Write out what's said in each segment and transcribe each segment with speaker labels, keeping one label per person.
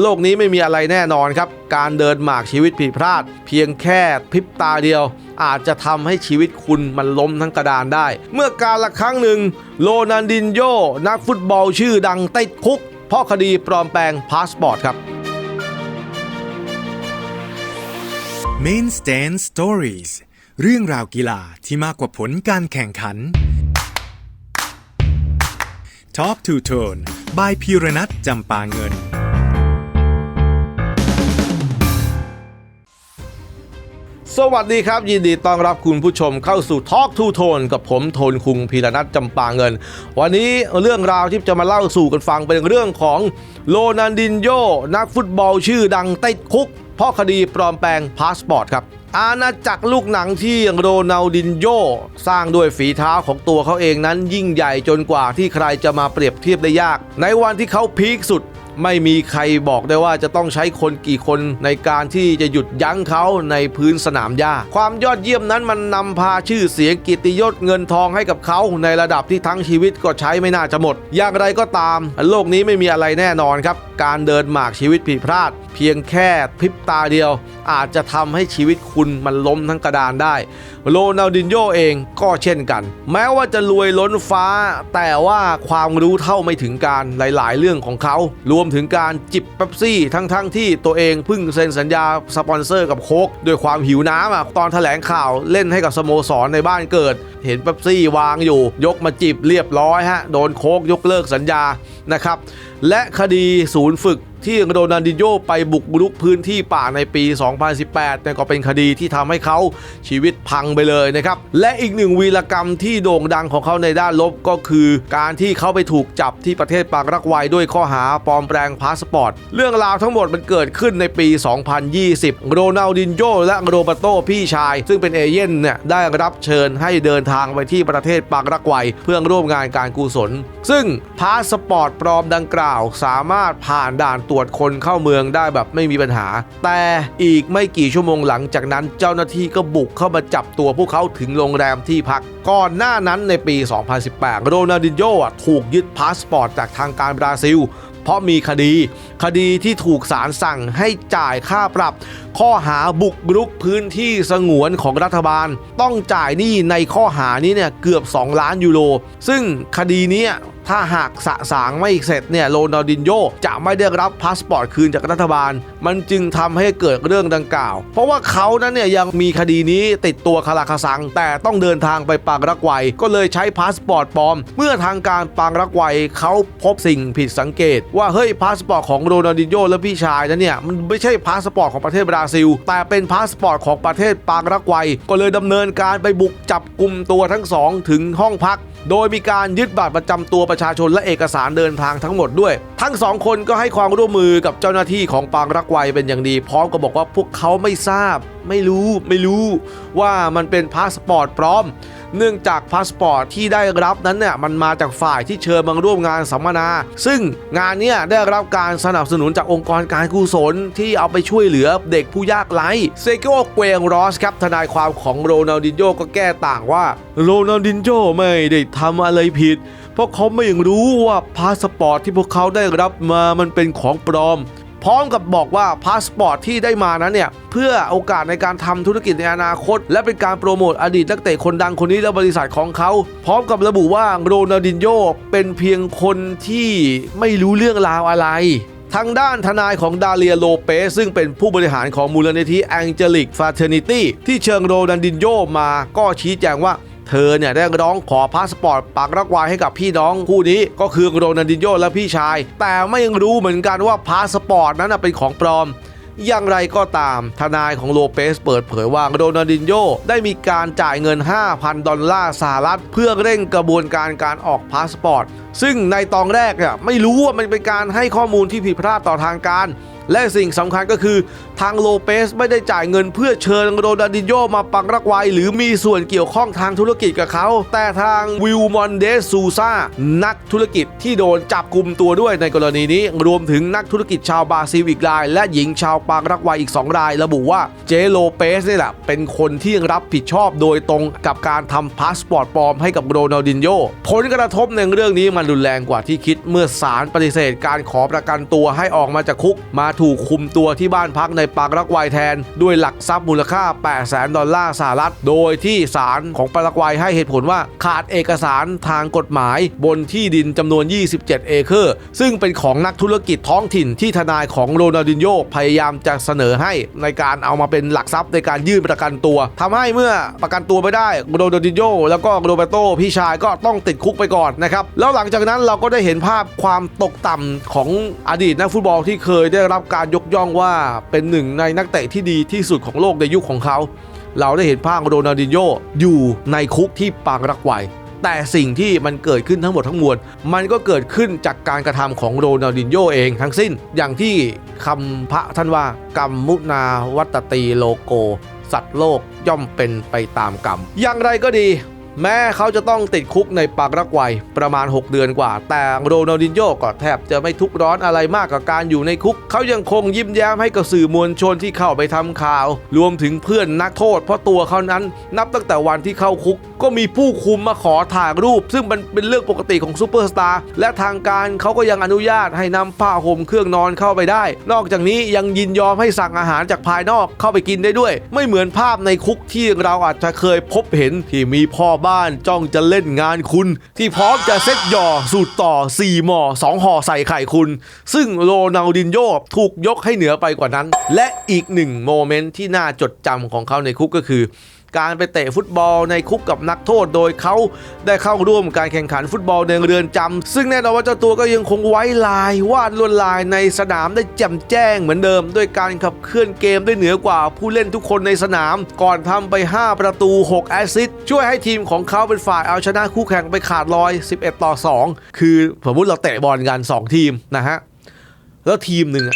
Speaker 1: โลกนี้ไม่มีอะไรแน่นอนครับ การเดินหมากชีวิตผิดพลาด เพียงแค่พริบตาเดียว อาจจะทำให้ชีวิตคุณมันล้มทั้งกระดานได้ เมื่อการละครั้งหนึ่งโรนันดินโยนักฟุตบอลชื่อดังติดคุก เพราะคดีปลอมแปลงพาสปอร์ตครับ
Speaker 2: Main Stand Stories เรื่องราวกีฬาที่มากกว่าผลการแข่งขัน Talk to Tone by พีรนัทจำปาเงิน
Speaker 1: สวัสดีครับ ยินดีต้อนรับคุณผู้ชมเข้าสู่ Talk to Tone กับผมโทนคุงพีรนัทจำปาเงิน วันนี้เรื่องราวที่จะมาเล่าสู่กันฟังเป็นเรื่องของโรนันดินโยนักฟุตบอลชื่อดังติดคุกเพราะคดีปลอมแปลงพาสปอร์ตครับอาณาจักรลูกหนังที่โรนัลดินโยสร้างด้วยฝีเท้าของตัวเขาเองนั้นยิ่งใหญ่จนกว่าที่ใครจะมาเปรียบเทียบได้ยาก ในวันที่เขาพีคสุด ไม่มีใครบอกได้ว่าจะต้องใช้คนกี่คนในการที่จะหยุดยั้งเขาในพื้นสนามหญ้า ความยอดเยี่ยมนั้นมันนำพาชื่อเสียงกิติยศเงินทองให้กับเขาในระดับที่ทั้งชีวิตก็ใช้ไม่น่าจะหมด อย่างไรก็ตาม โลกนี้ไม่มีอะไรแน่นอนครับ การเดินหมากชีวิตผิดพลาด เพียงแค่พริบตาเดียว อาจจะทำให้ชีวิตคุณมันล้มทั้งกระดานได้ โรนัลดินโยเองก็เช่นกัน แม้ว่าจะรวยล้นฟ้า แต่ว่าความรู้เท่าไม่ถึงการหลาย ๆ เรื่องของเขารวมถึงการจิบเป๊ปซี่ ทั้งๆทที่ตัวเองเพิ่งเซ็นสัญญาสปอนเซอร์กับโค้กด้วยความหิวน้ำอะตอนแถลงข่าวเล่นให้กับสโมสรในบ้านเกิด เห็นเป๊ปซี่วางอยู่ ยกมาจิบเรียบร้อยฮะโดนโค้กยกเลิกสัญญานะครับและคดีศูนย์ฝึกที่โรนัลดิโยไปบุกรุกพื้นที่ป่าในปี 2018เนี่ยก็เป็นคดีที่ทำให้เขาชีวิตพังไปเลยนะครับ และอีกหนึ่งวีรกรรมที่โด่งดังของเขาในด้านลบก็คือ การที่เขาไปถูกจับที่ประเทศปางรักไวด้วยข้อหาปลอมแปลงพาสปอร์ต เรื่องราวทั้งหมดมันเกิดขึ้นในปี 2020 โรนัลดินโยและโรเบโตพี่ชาย ซึ่งเป็นเอเย่นเนี่ยได้รับเชิญให้เดินทางไปที่ประเทศปางรักไวเพื่อร่วมงานการกุศล ซึ่งพาสปอร์ตปลอมดังกล่าวสามารถผ่านด่านตรวจคนเข้าเมืองได้แบบไม่มีปัญหา แต่อีกไม่กี่ชั่วโมงหลังจากนั้นเจ้าหน้าที่ก็บุกเข้ามาจับตัวพวกเขาถึงโรงแรมที่พัก ก่อนหน้านั้นในปี 2018 โรนัลดินโยถูกยึดพาสปอร์ตจากทางการบราซิลเพราะมีคดี คดีที่ถูกศาลสั่งให้จ่ายค่าปรับ ข้อหาบุกรุกพื้นที่สงวนของรัฐบาล ต้องจ่ายหนี้ในข้อหานี้เนี่ยเกือบ 2 ล้านยูโร ซึ่งคดีนี้ ถ้าหากสะสางไม่เสร็จเนี่ยโรนัลดินโยจะไม่ได้รับพาสปอร์ตคืนจากรัฐบาล มันจึงทำให้เกิดเรื่องดังกล่าว เพราะว่าเขานั้นเนี่ยยังมีคดีนี้ติดตัวคาราคาซัง แต่ต้องเดินทางไปปางรักไวก็เลยใช้พาสปอร์ตปลอม เมื่อทางการปางรักไวเขาพบสิ่งผิดสังเกต ว่าเฮ้ยพาสปอร์ตของโรนัลดินโยและพี่ชายนั้นเนี่ยมันไม่ใช่พาสปอร์ตของประเทศบราซิล แต่เป็นพาสปอร์ตของประเทศปางรักไวก็เลยดำเนินการไปบุกจับกลุ่มตัวทั้งสองถึงห้องพัก โดยมีการยึดบัตรประจำตัวประชาชนและเอกสารเดินทางทั้งหมดด้วย ทั้งสองคนก็ให้ความร่วมมือกับเจ้าหน้าที่ของปางรักไวเป็นอย่างดี พร้อมกับบอกว่าพวกเขาไม่ทราบ ไม่รู้ไม่รู้ว่ามันเป็นพาสปอร์ตปลอม เนื่องจากพาสปอร์ตที่ได้รับนั้นเนี่ยมันมาจากฝ่ายที่เชิญมาร่วมงานสัมมนา ซึ่งงานนี้ได้รับการสนับสนุนจากองค์กรการกุศลที่เอาไปช่วยเหลือเด็กผู้ยากไร้เซโกเกวงรอสครับทนายความของโรนัลดินโยก็แก้ต่างว่าโรนัลดินโยไม่ได้ทำอะไรผิด เพราะเขาไม่รู้ว่าพาสปอร์ตที่พวกเขาได้รับมามันเป็นของปลอม พร้อมกับบอกว่าพาสปอร์ตที่ได้มานั้นเนี่ย เพื่อโอกาสในการทำธุรกิจในอนาคต และเป็นการโปรโมทอดีตนักเตะคนดังคนนี้และบริษัทของเขา พร้อมกับระบุว่าโรนัลดินโยเป็นเพียงคนที่ไม่รู้เรื่องราวอะไรทางด้านทนายของดาเลียโลเปสซึ่งเป็นผู้บริหารของมูลนิธิแองเจลิกฟาเทอร์นิตี้ที่เชิญโรนัลดินโยมาก็ชี้แจงว่า เธอเนี่ยได้ร้องขอพาสปอร์ตปากรักวายให้กับพี่น้องคู่นี้ ก็คือโรนัลดินโยและพี่ชาย แต่ไม่รู้เหมือนกันว่าพาสปอร์ตนั้นเป็นของปลอมอย่างไรก็ตาม ทนายของโลเปสเปิดเผยว่าโรนัลดินโยได้มีการจ่ายเงิน 5,000 ดอลลาร์สหรัฐ เพื่อเร่งกระบวนการการออกพาสปอร์ต ซึ่งในตอนแรกเนี่ยไม่รู้ว่ามันเป็นการให้ข้อมูลที่ผิดพลาดต่อทางการ และสิ่งสำคัญก็คือทางโลเปสไม่ได้จ่ายเงินเพื่อเชิญโรนัลดิโยมาปักรักไวหรือมีส่วนเกี่ยวข้องทางธุรกิจกับเขา แต่ทางวิลมอนเดสซูซานักธุรกิจที่โดนจับกลุ่มตัวด้วยในกรณีนี้ รวมถึงนักธุรกิจชาวบราซิลอีกราย และหญิงชาวปางรักวัยอีก 2 ราย ระบุว่าเจโลเปสนี่แหละเป็นคนที่รับผิดชอบโดยตรงกับการทำพาสปอร์ตปลอมให้กับโรนัลดินโญผลกระทบในเรื่องนี้มันรุนแรงกว่าที่คิดเมื่อศาลปฏิเสธการขอประกันตัวให้ออกมาจากคุกมาถูกคุมตัวที่บ้านพักในปารักวัยแทน ด้วยหลักทรัพย์มูลค่า8แสนดอลลาร์สหรัฐ โดยที่ศาลของปารากวัยให้เหตุผลว่าขาดเอกสารทางกฎหมาย บนที่ดินจำนวน 27 เอเคอร์ ซึ่งเป็นของนักธุรกิจท้องถิ่นที่ทนายของโรนัลดินโญพยายามจะเสนอให้ในการเอามาเป็นหลักทรัพย์ในการยื่นประกันตัวทำให้เมื่อประกันตัวไม่ได้โรนัลดินโญแล้วก็โรเบโตพี่ชายก็ต้องติดคุกไปก่อนนะครับแล้วหลังจากนั้นเราก็ได้เห็นภาพความตกต่ำของอดีตนักฟุตบอลที่เคยได้รับรับการยกย่องว่าเป็นหนึ่งในนักเตะที่ดีที่สุดของโลกในยุคของเขา เราได้เห็นภาพโรนัลดินโญอยู่ในคุกที่ปางรักไวแต่สิ่งที่มันเกิดขึ้นทั้งหมดทั้งมวล มันก็เกิดขึ้นจากการกระทำของโรนัลดินโญเองทั้งสิ้น อย่างที่คำพระท่านว่ากรรมมุนาวัตตีโลโก สัตว์โลกย่อมเป็นไปตามกรรม อย่างไรก็ดี แม้เขาจะต้องติดคุกในปากรักไวประมาณ 6 เดือนกว่า แต่โรนัลดินโญก็แทบจะไม่ทุกข์ร้อนอะไรมากกับการอยู่ในคุก เขายังคงยิ้มแย้มให้กับสื่อมวลชนที่เข้าไปทำข่าว รวมถึงเพื่อนนักโทษ เพราะตัวเขานั้นนับตั้งแต่วันที่เข้าคุก ก็มีผู้คุมมาขอถ่ายรูป ซึ่งมันเป็นเรื่องปกติของซูเปอร์สตาร์และทางการเขาก็ยังอนุญาตให้นำผ้าห่มเครื่องนอนเข้าไปได้ นอกจากนี้ยังยินยอมให้สั่งอาหารจากภายนอกเข้าไปกินได้ด้วย ไม่เหมือนภาพในคุกที่เราอาจจะเคยพบเห็นที่มีพ่อบ้านจ้องจะเล่นงานคุณ ที่พร้อมจะเซ็ตหย่อสูตรต่อ 4 หมอ2 ห่อใส่ไข่คุณ ซึ่งโรนัลดินโยถูกยกให้เหนือไปกว่านั้น และอีกหนึ่งโมเมนต์ที่น่าจดจำของเขาในคุกก็คือ การไปเตะฟุตบอลในคุกกับนักโทษ โดยเขาได้เข้าร่วมการแข่งขันฟุตบอลในเรือนจำซึ่งแน่นอนว่าเจ้าตัวก็ยังคงไว้ลายวาดลวดลายในสนามได้แจ่มแจ้งเหมือนเดิม ด้วยการขับเคลื่อนเกมได้เหนือกว่าผู้เล่นทุกคนในสนาม ก่อนทำไป 5 ประตู 6 แอสซิสต์ช่วยให้ทีมของเขาเป็นฝ่ายเอาชนะคู่แข่งไปขาดลอย 11 ต่อ 2 คือสมมติเราเตะบอลกัน 2 ทีมนะฮะ แล้วทีมหนึ่ง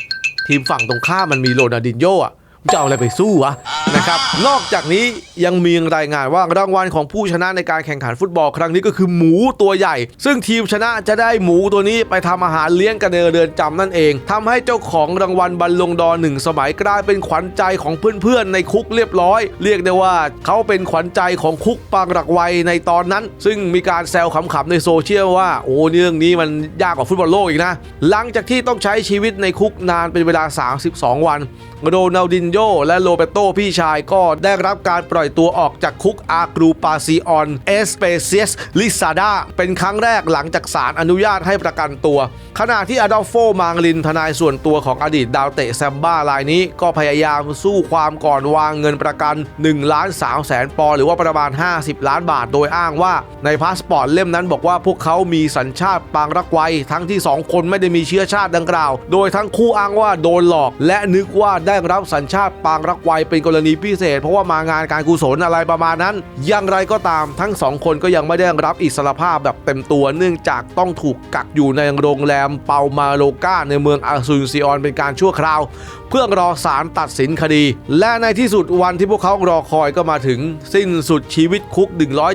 Speaker 1: ทีมฝั่งตรงข้ามมันมีโรนัลดินโญอะ จะเอาอะไรไปสู้วะนะครับนอกจากนี้ยังมีรายงานว่ารางวัลของผู้ชนะในการแข่งขันฟุตบอลครั้งนี้ก็คือหมูตัวใหญ่ ซึ่งทีมชนะจะได้หมูตัวนี้ไปทำอาหารเลี้ยงกันในเรือนจำนั่นเองทำให้เจ้าของรางวัลบอลลงดอหนึ่งสมัยกลายเป็นขวัญใจของเพื่อนๆในคุกเรียบร้อย เรียกได้ว่าเขาเป็นขวัญใจของคุกปางรักไวในตอนนั้น ซึ่งมีการแซวขำๆในโซเชียลว่าโอ้เรื่องนี้มันยากกว่าฟุตบอลโลกอีกนะหลังจากที่ต้องใช้ชีวิตในคุกนานเป็นเวลา 32 วันโรนัลดินโญและโรเบโตพี่ชายก็ได้รับการปล่อยตัวออกจากคุกอากรูปาซิออนเอสเปเซียสลิซาดาเป็นครั้งแรกหลังจากศาลอนุญาตให้ประกันตัว ขณะที่อดอลโฟมางลินทนายส่วนตัวของอดีตดาวเตะแซมบ้ารายนี้ก็พยายามสู้ความก่อนวางเงินประกัน1ล้าน3แสนปอนหรือว่าประมาณ 50 ล้านบาทโดยอ้างว่า ในพาสปอร์ตเล่มนั้นบอกว่าพวกเขามีสัญชาติปางรักไวทั้งที่ 2 คนไม่ได้มีเชื้อชาติดังกล่าว โดยทั้งคู่อ้างว่าโดนหลอก และนึกว่าได้รับสัญชาติปางรักไวเป็นกรณีพิเศษ เพราะว่ามางานการกุศลอะไรประมาณนั้น อย่างไรก็ตามทั้งสองคนก็ยังไม่ได้รับอิสรภาพแบบเต็มตัว เนื่องจากต้องถูกกักอยู่ในโรงแรมเปามาโลกาในเมืองอาซูนซิออนเป็นการชั่วคราวเพื่อรอศาลตัดสินคดี และในที่สุดวันที่พวกเขารอคอยก็มาถึง สิ้นสุดชีวิตคุก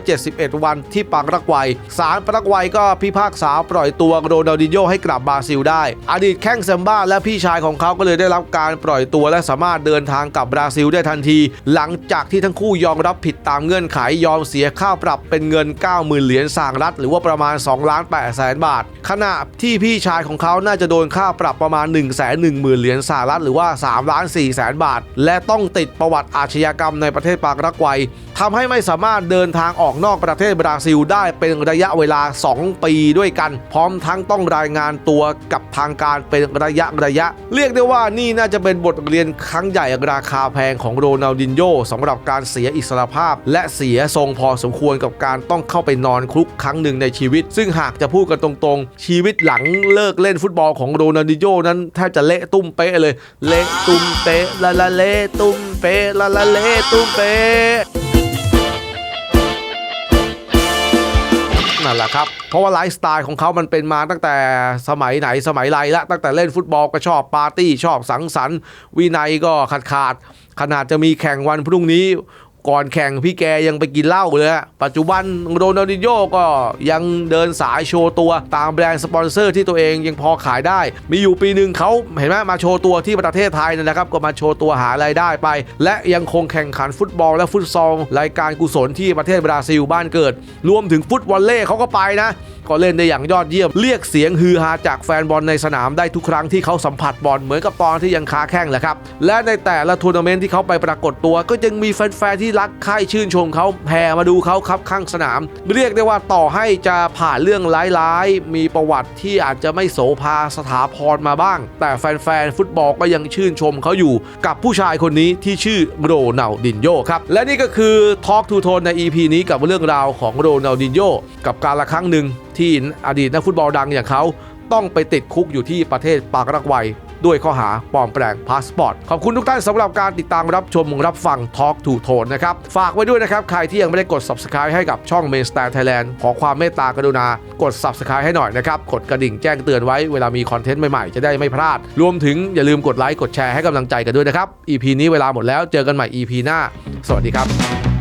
Speaker 1: 171 วันที่ปางรักไวศาลปางรักไวก็พิพากษาปล่อยตัวโรนัลดิโญให้กลับบราซิลได้ อดีตแข้งแซมบ้าและพี่ชายของเขาก็เลยได้รับการปล่อยตัวและสามารถเดินทางกลับบราซิลได้ทันที หลังจากที่ทั้งคู่ยอมรับผิดตามเงื่อนไขยอมเสียค่าปรับเป็นเงิน 90,000 เหรียญสหรัฐหรือว่าประมาณ2ล้าน8แสนบาท ขณะที่พี่ชายของเขาน่าจะโดนค่าปรับประมาณ 1 1 0 0 0 0เหรียญสหรัฐหรือว่าา3ล้าน4แสนบาท และต้องติดประวัติอาชญากรรมในประเทศปารากวัยทำให้ไม่สามารถเดินทางออกนอกประเทศบราซิลได้เป็นระยะเวลา 2 ปีด้วยกัน พร้อมทั้งต้องรายงานตัวกับทางการเป็นระยะระยะ เรียกได้ว่านี่น่าจะเป็นบทเรียนครั้งใหญ่ราคาแพงของโรนัลดินโญสำหรับการเสียอิสรภาพ และเสียทรงพอสมควรกับการต้องเข้าไปนอนคลุกครั้งหนึ่งในชีวิต ซึ่งหากจะพูดกันตรงๆ ชีวิตหลังเลิกเล่นฟุตบอลของโรนัลดินโญนั้นแทบจะเละตุ้มเป๊ะเลยเละตุ้มเป๊ะละละเละตุ้มเป๊ะละละเละตุ้มเป๊ะนั่นแหละครับ เพราะว่าไลฟ์สไตล์ของเขามันเป็นมาตั้งแต่สมัยไหนสมัยไรละ ตั้งแต่เล่นฟุตบอลก็ชอบปาร์ตี้ชอบสังสรรค์ วินัยก็ขาดขาดขนาดจะมีแข่งวันพรุ่งนี้ ก่อนแข่งพี่แกยังไปกินเหล้าเลยอะปัจจุบันโรนัลดินโญ่ก็ยังเดินสายโชว์ตัวตามแบรนด์สปอนเซอร์ที่ตัวเองยังพอขายได้ มีอยู่ปีหนึ่งเขาเห็นไหมมาโชว์ตัวที่ประเทศไทยนะครับ ก็มาโชว์ตัวหารายได้ไป และยังคงแข่งขันฟุตบอลและฟุตซอลรายการกุศลที่ประเทศบราซิลบ้านเกิด รวมถึงฟุตวอลเล่เขาก็ไปนะก็เล่นได้อย่างยอดเยี่ยม เรียกเสียงฮือฮาจากแฟนบอลในสนามได้ทุกครั้งที่เขาสัมผัสบอลเหมือนกับตอนที่ยังค้าแข้งแหละครับ และในแต่ละทัวร์นาเมนต์ที่เขาไปปรากฏตัว ก็ยังมีแฟนๆที่รักใคร่ชื่นชมเขาแห่มาดูเขาครับข้างสนาม เรียกได้ว่าต่อให้จะผ่านเรื่องร้ายๆ มีประวัติที่อาจจะไม่โสภาสถาพรมาบ้าง แต่แฟนๆ ฟุตบอลก็ยังชื่นชมเขาอยู่กับผู้ชายคนนี้ที่ชื่อโรนัลดินโญ่ครับ และนี่ก็คือทอล์กทูโทนใน EP นี้กับเรื่องราวของโรนัลดินโญ่กับการละครั้งหนึ่งที่อดีตนักฟุตบอลดังอย่างเขาต้องไปติดคุกอยู่ที่ประเทศปากรักวัย ด้วยข้อหาปลอมแปลงพาสปอร์ต ขอบคุณทุกท่านสำหรับการติดตามรับชมรับฟัง Talk to Tone นะครับ ฝากไว้ด้วยนะครับ ใครที่ยังไม่ได้กด Subscribe ให้กับช่อง Main Stand Thailand ขอความเมตตากรุณากด Subscribe ให้หน่อยนะครับ กดกระดิ่งแจ้งเตือนไว้เวลามีคอนเทนต์ใหม่ๆ จะได้ไม่พลาด รวมถึงอย่าลืมกดไลค์กดแชร์ให้กำลังใจกันด้วยนะครับ EP นี้เวลาหมดแล้วเจอกันใหม่ EP หน้า สวัสดีครับ